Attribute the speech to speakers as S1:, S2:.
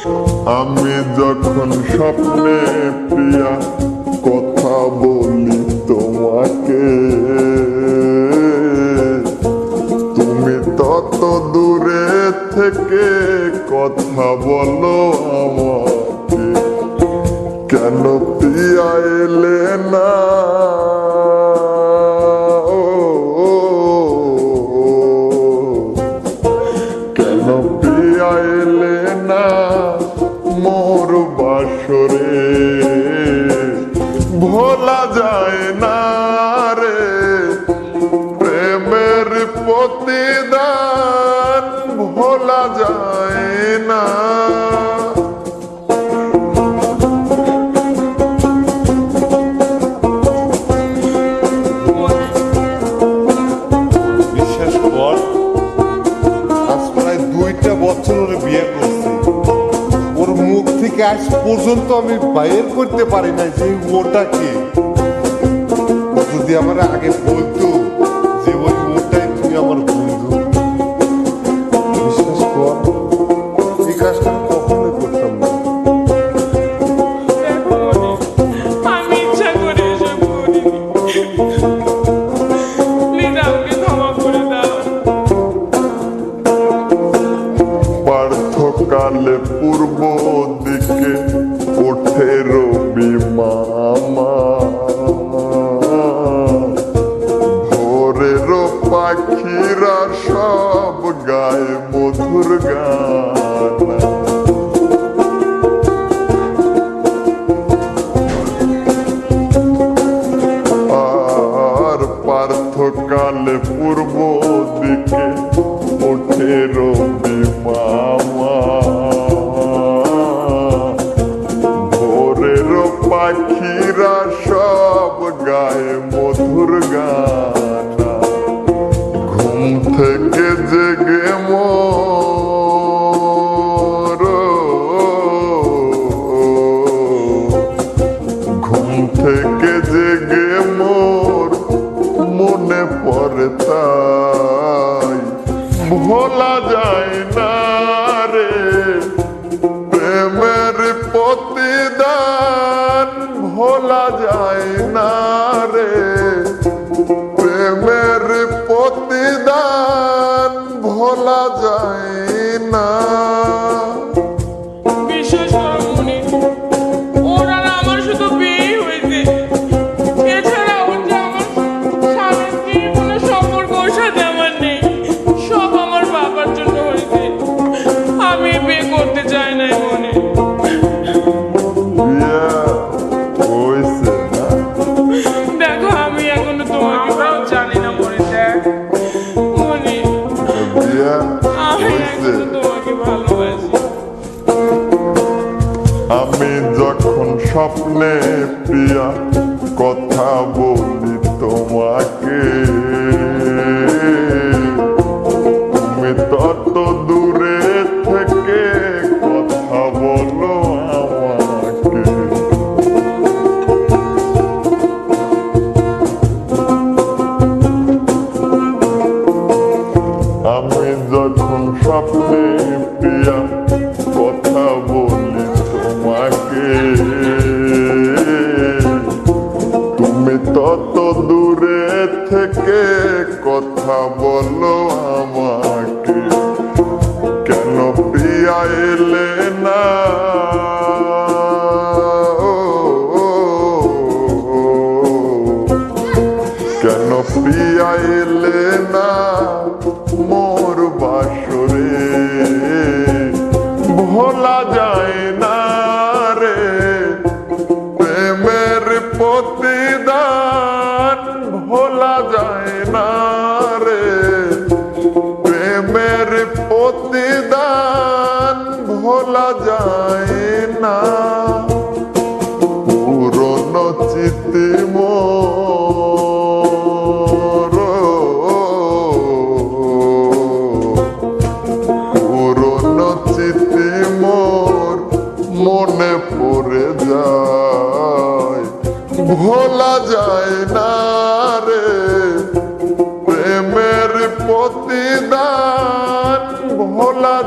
S1: আমি যখন স্বপ্নে প্রিয়া কথা বলি তোমাকে, তুমি তত দূরে থেকে কথা বলো আমাকে। কেন প্রিয়া এলে না? কেন প্রিয়া এলে না? প্রতিদান ভোলা যায় না।
S2: প্রায় দুইটা বছর বিয়ে ওর মুখ থেকে পর্যন্ত আমি বাইর করতে পারি না যে ওটা কি। যদি আমার আগে বলতো
S1: পার্থকালে পূর্ব দিকে ওঠে রবি মামা। ভোরের পাখিরা সব গায়ে মধুর গান। আর পার্থকালে পূর্ব দিকে ওঠে রবি মধুর গানা ঘুম থেকে জেগে মোর। ঘুম থেকে জেগে মোর, মনে পড়ে তাই। ভোলা যায় না রে, প্রেমের প্রতিদান ভোলা যায় না রে। প্রতিদান ভোলা যায় না। স্বপ্নে প্রিয়া কথা বলি তোমাকে। তুমি তত দূরে থেকে কথা বলো আমাকে। আমি যখন স্বপ্নে প্রিয়া তত দূরে থেকে কথা বলো আমাকে। কেন প্রিয়া এলে ভোলা যায় না রে। প্রেমের প্রতিদান ভোলা যায় ভোলা যায় না রে। প্রেমের প্রতিদান ভোলা